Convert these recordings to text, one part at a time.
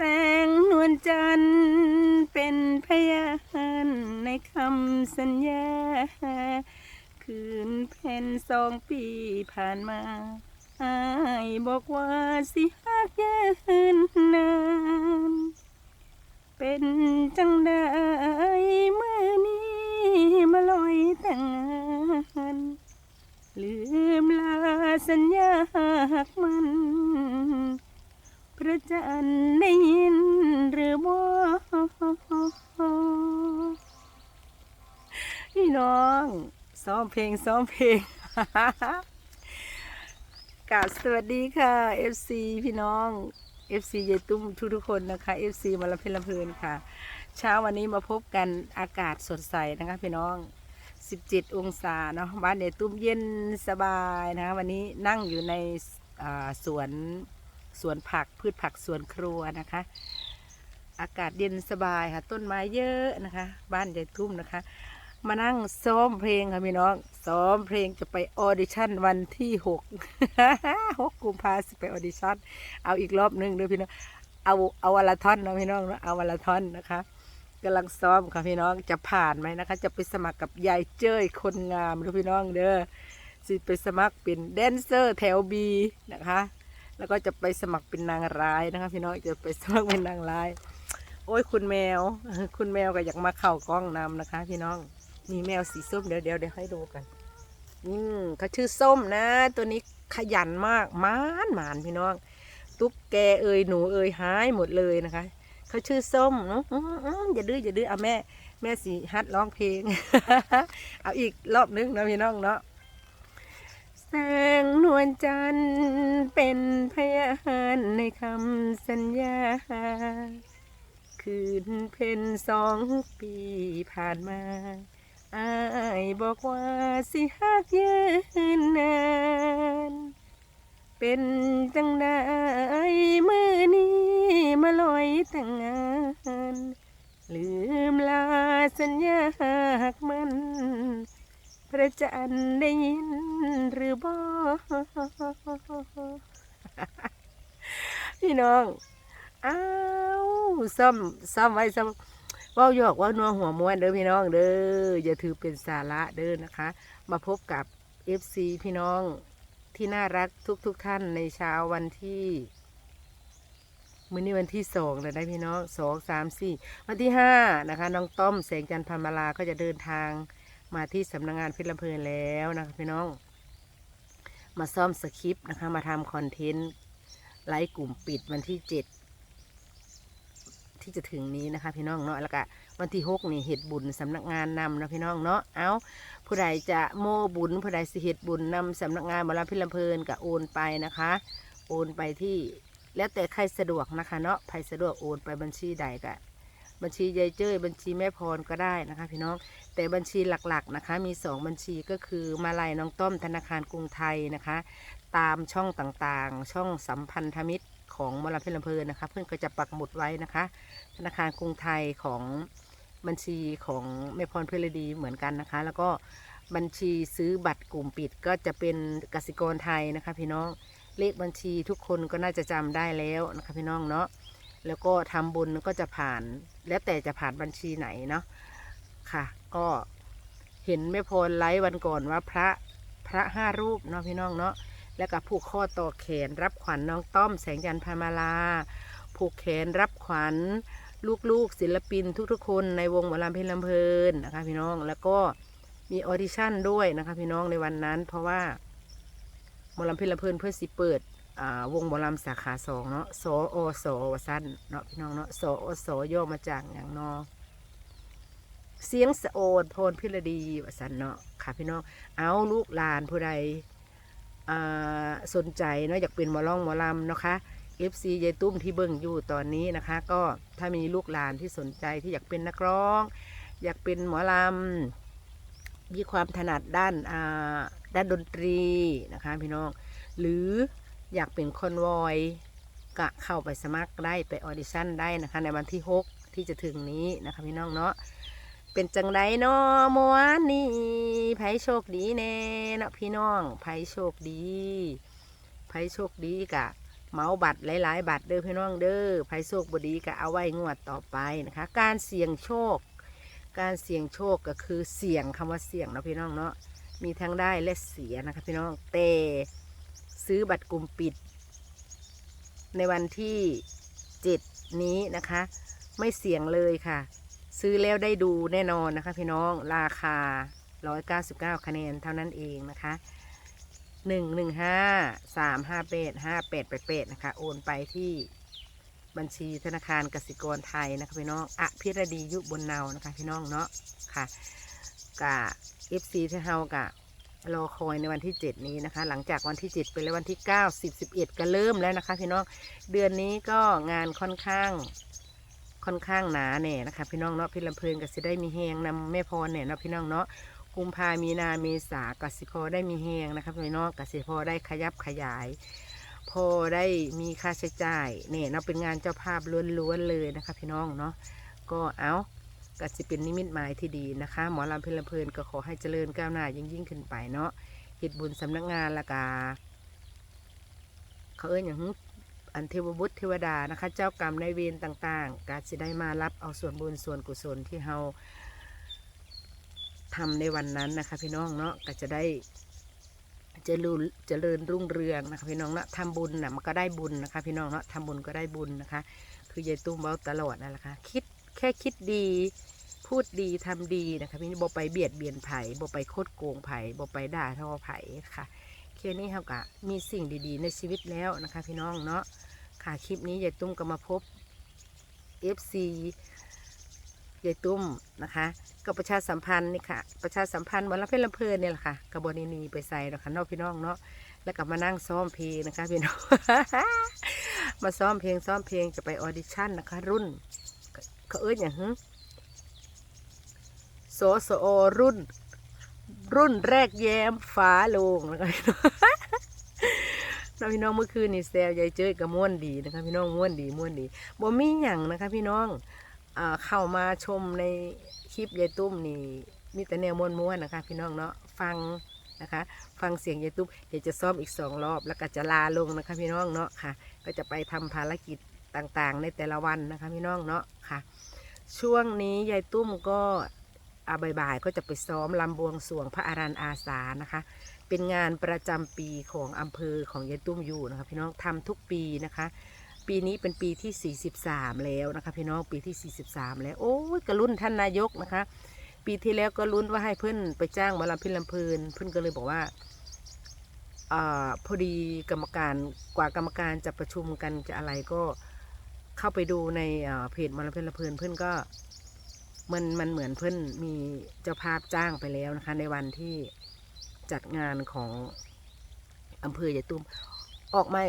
แสงนวลจันทร์เป็นพยานในคำสัญญา คืนเพ็ญสองปีผ่านมาอายบอกว่าสิหักยืนนาน เป็นจังได้ อมเพลงซ้อมเพลงกาบสวัสดีค่ะ FC พี่น้อง FC ยายตุ้มทุกๆคนนะคะ FC มาละเพลินเพลินค่ะ เช้าวันนี้มาพบกันอากาศสดใสนะคะพี่น้อง 17 องศาเนาะบ้านยายตุ้มเย็นสบายนะคะวันนี้นั่งอยู่ในสวนสวนผักพืชผักสวนครัวนะคะ อากาศเย็นสบายค่ะ ต้นไม้เยอะนะคะ บ้านยายตุ้มนะคะ มานั่งซ้อมเพลงค่ะพี่น้องซ้อมเพลงจะไปออดิชั่นวันที่หกหกกุมภาสิไปออดิชั่นเอาอีกรอบหนึงด้วยพี่น้องเอาเอาวันละท่อนนะพี่น้องเนาะเอาวันละท่อนนะคะกำลังซ้อมค่ะพี่น้องจะผ่านไหมนะคะ จะไปสมัครกับยายเจ้ยคนงามด้วยพี่น้องเด้อสิไปสมัครเป็นแดนเซอร์แถวบีนะคะ แล้วก็จะไปสมัครเป็นนางร้ายนะคะ พี่น้องจะไปสมัครเป็นนางร้าย โอ้ยคุณแมว คุณแมวก็อยากมาเข้ากล้องนำนะคะ พี่น้อง มีแมวสีส้มเดี๋ยวเดี๋ยวเดี๋ยวให้ดูกันอืมเขาชื่อส้มนะ ตัวนี้ขยันมากมานหมานพี่น้อง ตุ๊กแกเอ่ยหนูเอ่ยหายหมดเลยนะคะเขาชื่อส้มเนาะอย่าดื้ออย่าดื้อเอาแม่ แม่สีฮัดร้องเพลง เอาอีกรอบนึงนะพี่น้องเนาะแสงนวลจันทร์เป็นพยานในคำสัญญา คืนเพ็ญสองปีผ่านมา อายบอกว่าสิหักยืนนาน เป็นจังได้มือนี้มาลอยแต่งงาน ลืมลาสัญญาหักมัน พระจันทร์ได้ยินหรือบ่พี่น้อง อ้าว ซ่อม ซ่อมไว้ซ่อม ว้าหยอกว่านัวหัวม้วนเด้อพี่น้องเด้ออย่าถือเป็นสาระเด้อนะคะ มาพบกับ FC พี่น้องที่น่ารักทุกๆทท่านในเช้าวันที่มื้อนี้วันที่สองแล้วได้พี่น้องสองสามสี่วันที่ห้านะคะ น้องต้อมแสงจันทร์พันมาลาก็จะเดินทางมาที่สำนักงานพชรลำเพลินแล้วนะคะพี่น้อง มาซ่อมสคริปต์นะคะ มาทำคอนเทนต์ไลฟ์กลุ่มปิดวันที่เจ็ด ที่จะถึงนี้นะคะ พี่น้องเนาะแล้วก็วันที่หกนี่เหตุบุญสำนักงานนำนะพี่น้องเนาะเอาผู้ใดจะโมบุญผู้ใดสิเหตุบุญนำสำนักงานบรมพิลำเพลินก็โอนไปนะคะ โอนไปที่แล้วแต่ใครสะดวกนะคะเนาะใครสะดวกโอนไปบัญชีใดก็บัญชียายเจ้ยบัญชีแม่พรก็ได้นะคะ พี่น้องแต่บัญชีหลักๆนะคะ มีสองบัญชีก็คือมาลัยน้องต้อมธนาคารกรุงไทยนะคะ ตามช่องต่างๆ ช่องสัมพันธมิตร ของมรพิลำเพลินนะคะ เพื่อนก็จะปักหมุดไว้นะคะ ธนาคารกรุงไทยของบัญชีของแม่พรเพลดีเหมือนกันนะคะ แล้วก็บัญชีซื้อบัตรกลุ่มปิดก็จะเป็นกสิกรไทยนะคะ พี่น้องเลขบัญชีทุกคนก็น่าจะจำได้แล้วนะคะพี่น้องเนาะแล้วก็ทำบุญก็จะผ่านแล้วแต่จะผ่านบัญชีไหนเนาะค่ะ ก็เห็นแม่พรไลฟ์วันก่อนว่าพระพระห้ารูปเนาะพี่น้องเนาะ แล้วก็ผูกข้อต่อแขนรับขวัญน้องต้อมแสงจันทร์พามาลา ผูกแขนรับขวัญลูกๆ ศิลปินทุกๆ คนในวงหมอลำเพลลำเพลินนะคะพี่น้องแล้วก็มีออดิชั่นด้วยนะคะพี่น้องในวันนั้น เพราะว่าหมอลำเพลลำเพลินเพื่อสิเปิดวงหมอลำสาขาสองเนาะสออสวสั้นเนาะพี่น้องเนาะสออสย่อมาจากอย่างนอเสียงสะโอดพรพิรดีวสันเนาะค่ะพี่น้องเอาลูกหลานผู้ใด สนใจเนาะอยากเป็นหมอล่องหมอลำนะคะ FC ยายตุ้มที่เบิ่งอยู่ตอนนี้นะคะ ก็ถ้ามีลูกหลานที่สนใจที่อยากเป็นนักร้อง อยากเป็นหมอลำมีความถนัดด้านด้านดนตรีนะคะพี่น้อง หรืออยากเป็นคอนวอยก็เข้าไปสมัครได้ไปออดิชั่นได้นะคะในวันที่ 6 ที่จะถึงนี้นะคะพี่น้องเนาะ เป็นจังไดเนาะเมื่อวานนี้ไผโชคดีแน่เนาะพี่น้องไผโชคดีไผโชคดีกะเมาบัตรหลาย ๆ บัตรเด้อพี่น้องเด้อไพ่โชคบดีก็เอาไว้งวดต่อไปนะคะ การเสี่ยงโชค การเสี่ยงโชคก็คือเสี่ยงคำว่าเสี่ยงเนาะพี่น้องเนาะมีทั้งได้และเสียนะคะพี่น้องแต่ซื้อบัตรกลุ่มปิด ในวันที่เจ็ดนี้นะคะ ไม่เสี่ยงเลยค่ะ ซื้อแล้วได้ดูแน่นอนนะคะ พี่น้องราคา 199 คะแนนเท่านั้นเองนะคะหนึ่งหนึ่งห้าสามห้าแปดห้าแปดแปดแปดนะคะ โอนไปที่บัญชีธนาคารกสิกรไทยนะคะพี่น้องอภิรดียุบนเนานะคะ พี่น้องเนาะค่ะกะเอฟซีที่เฮากะรอคอยในวันที่ 7 นี้นะคะ หลังจากวันที่7ไปแล้ววันที่ 9 10 11 ก็เริ่มแล้วนะคะ พี่น้องเดือนนี้ก็งานค่อนข้าง ค่อนข้างหนาแน่นะคะ พี่น้องเนาะพี่ลำเพลินก็สิได้มีแหงนำแม่พรเนี่ยเนาะพี่น้องเนาะกุมภามีนาเมษากสิพอได้มีแหงนะคะพี่น้องกสิพอได้ขยับขยาย พอได้มีค่าใช้จ่ายเนี่ยเนาะเป็นงานเจ้าภาพล้วนๆเลยนะคะ พี่น้องเนาะก็เอาก็สิเป็นนิมิตหมายที่ดีนะคะ หมอลำเพลินลำเพลินก็ขอให้เจริญก้าวหน้ายิ่งยิ่งขึ้นไปเนาะเฮ็ดบุญสำนักงานละกาเขาเอ้ยอย่างหึ อันเทวบุตรเทวดานะคะ เจ้ากรรมในายเวรต่างๆ การจะได้มารับเอาส่วนบุญส่วนกุศลที่เราทำในวันนั้นนะคะ พี่น้องเนาะก็จะได้เจริญเจริญรุ่งเรืองนะคะพี่น้องเนาะทำบุญนะมันก็ได้บุญนะคะ พี่น้องเนาะทำบุญก็ได้บุญนะคะ คือยายตุ้มเบ้าตลอดนั่นแหละค่ะคิดแค่คิดดีพูดดีทำดีนะคะพี่บ่ไปเบียดเบียนไผ่บ่ไปโคดโกงไผ่บ่ไปด่าทอไผ่ค่ะ แค่นี้เขาก็มีสิ่งดีๆ ในชีวิตแล้วนะคะ พี่น้องเนาะค่ะคลิปนี้ยายตุ้มก็มาพบ FC ยายตุ้มนะคะก็ประชาสัมพันธ์นี่ค่ะประชาสัมพันธ์วันละเพลินเพลินเนี่ยแหละค่ะกระบวนีนีไปใส่เนาะค่ะนอกพี่น้องเนาะแล้วก็มานั่งซ้อมเพลงนะคะพี่น้อง มาซ้อมเพลงซ้อมเพลงจะไปออดิชั่นนะคะ รุ่นเขาเอ้ยอย่างหึโสโสโอรุ่น รุ่นแรกแย้มฟ้าโลงนะคะพี่น้องน้องพี่น้องเมื่อคืนนี่แซวยายเจ้ยกับม่วนดีนะคะพี่น้องม่วนดีม่วนดีบ่มีหยังนะคะพี่น้องเข้ามาชมในคลิปยายตุ้มนี่มีแต่แนวม่วนๆนนะคะ พี่น้องเนาะฟังนะคะ ฟังเสียงยายตุ้มเดี๋ยวจะซ้อมอีกสองรอบแล้วก็จะลาลงนะคะ พี่น้องเนาะค่ะ ก็จะไปทำภารกิจต่างๆ ในแต่ละวันนะคะ พี่น้องเนาะค่ะ ช่วงนี้ยายตุ้มก็ บ่ายๆก็จะไปซ้อมลำบวงสวงพระอารันอาสานะคะ เป็นงานประจำปีของอำเภอของยายตุ้มอยู่นะคะพี่น้องทำทุกปีนะคะ ปีนี้เป็นปีที่ 43 แล้วนะคะพี่น้องปีที่ 43 แล้วโอ้ยกระรุ่นท่านนายกนะคะ ปีที่แล้วก็ลุ้นว่าให้เพื่อนไปจ้างมาลำพินลำเพลินเพื่อนก็เลยบอกว่าอพอดีกรรมการกว่ากรรมการจะประชุมกันจะอะไรก็เข้าไปดูในเพจมาลำพินลำเพลินเพื่อนก็ มันมันเหมือนเพื่อนมีเจ้าภาพจ้างไปแล้วนะคะ ในวันที่จัดงานของอำเภอยายตุ้ม ออกไม่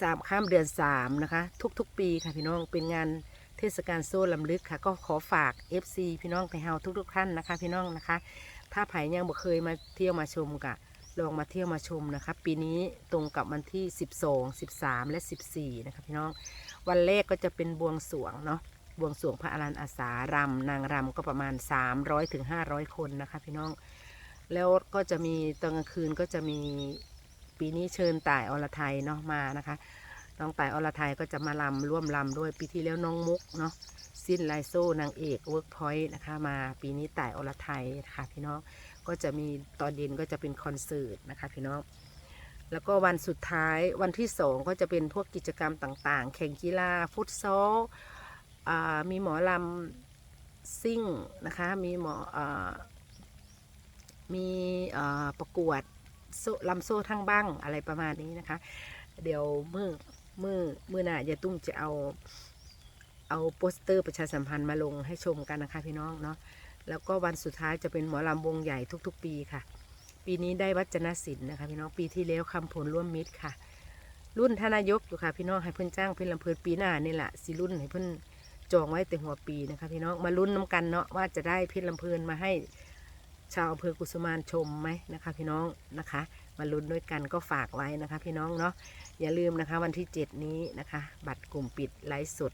สามข้ามเดือนสามนะคะ ทุก ๆ ปีค่ะพี่น้องเป็นงานเทศกาลโซ่ลำลึกค่ะ ก็ขอฝาก FC พี่น้องไทเฮาทุกๆท่านนะคะ พี่น้องนะคะ ถ้าไผ่ยังบ่เคยมาเที่ยวมาชมกะลองมาเที่ยวมาชมนะคะ ปีนี้ตรงกับวันที่ 12 13 และ 14 นะคะพี่น้องวันแรกก็จะเป็นบวงสรวงเนาะ บวงสรวงพระอรันอาสารำนางรำก็ประมาณ300ถึง500 คนนะคะพี่น้อง แล้วก็จะมีตอนกลางคืนก็จะมีปีนี้เชิญต่ายอรไทยเนาะมานะคะ น้องต่ายอรไทยก็จะมาลำร่วมลำด้วยปีที่แล้วน้องมุกเนาะสิ้นไลโซ่นางเอกเวิร์กพอยต์นะคะมาปีนี้ต่ายอรไทยนะคะพี่น้องก็จะมีตอนเย็นก็จะเป็นคอนเสิร์ตนะคะพี่น้องแล้วก็วันสุดท้ายวันที่สองก็จะเป็นพวกกิจกรรมต่างๆ แข่งกีฬาฟุตซอล มีหมอลำซิ่งนะคะ มีหมออมีอ่าประกวดโซ่ลำโซ่ทั้งบ้างอะไรประมาณนี้นะคะ เดี๋ยวมือมือมือหน้ายายตุ้มจะเอาเอาโปสเตอร์ประชาสัมพันธ์มาลงให้ชมกันนะคะพี่น้องเนาะแล้วก็วันสุดท้ายจะเป็นหมอลำวงใหญ่ทุก ๆ ปีค่ะ ปีนี้ได้วัจนศิลป์นะคะพี่น้องปีที่แล้วคำผลร่วมมิตรค่ะ รุ่นทนายกอยู่ค่ะพี่น้องให้เพื่อนจ้างเพื่อนลำเพลินปีหน้านี่แหละสิรุ่นให้เพื่อน จองไว้แต่หัวปีนะคะพี่น้องมารุ่นน้ำกันเนาะว่าจะได้เพื่อนลำเพลินมาให้ชาวอำเภอกุสุมานชมไหมนะคะพี่น้องนะคะ มาลุ้นด้วยกันก็ฝากไว้นะคะ พี่น้องเนาะอย่าลืมนะคะวันที่ 7 นี้นะคะ บัตรกลุ่มปิดไลฟ์สด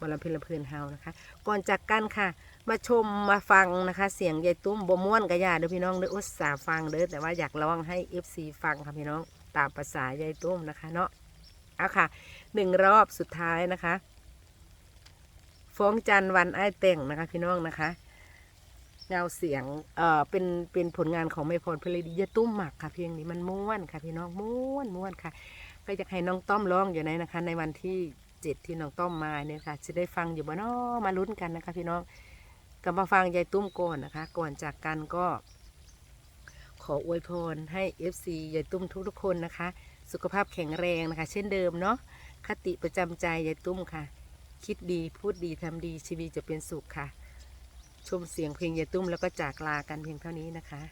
วอลลัมเพลินเพลินเฮานะคะ ก่อนจากกันค่ะ มาชมมาฟังนะคะ เสียงยายตุ้มบม่วนกระยาเด้อพี่น้องเด้ออุตส่าห์ฟังเด้อแต่ว่าอยากลองให้ FC ฟังค่ะพี่น้องตามภาษายายตุ้มนะคะเนาะเอาค่ะหนึ่งรอบสุดท้ายนะคะ ฟ้องจันวันไอ้แต่งนะคะ พี่น้องนะคะเงาเสียงเอ่อเป็นเป็นผลงานของแม่พรเพลดียตุ้มหมักค่ะเพลงนี้มันม้วนค่ะ พี่น้องม้วนม้วนค่ะ ก็อยากให้น้องต้อมร้องอยู่ในนะคะ ในวันที่เจ็ดที่น้องต้อมมาเนี่ยค่ะ จะได้ฟังอยู่บ้านอมาลุ้นกันนะคะ พี่น้องก็มาฟังยายตุ้มก่อนนะคะ ก่อนจากกันก็ ขออวยพรให้ FC ยายตุ้มทุกๆคนนะคะ สุขภาพแข็งแรงนะคะ เช่นเดิมเนาะคติประจำใจยายตุ้มค่ะ คิดดีพูดดีทำดีชีวิตจะเป็นสุขค่ะ ชมเสียงเพลงยายตุ้มแล้วก็จากลากันเพียงเท่านี้นะคะ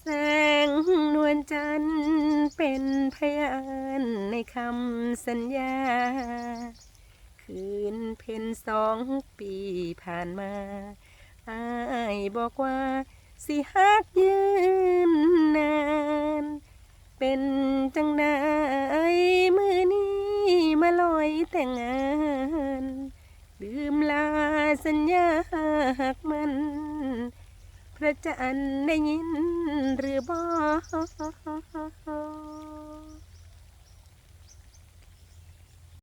แสงนวลจันทร์เป็นพยานในคำสัญญา คืนเพ็ญสองปีผ่านมา อายบอกว่าสิฮักยืนนาน เป็นจังไดมือนี้มาลอยแต่งงาน ลืมลาสัญญาหักมัน พร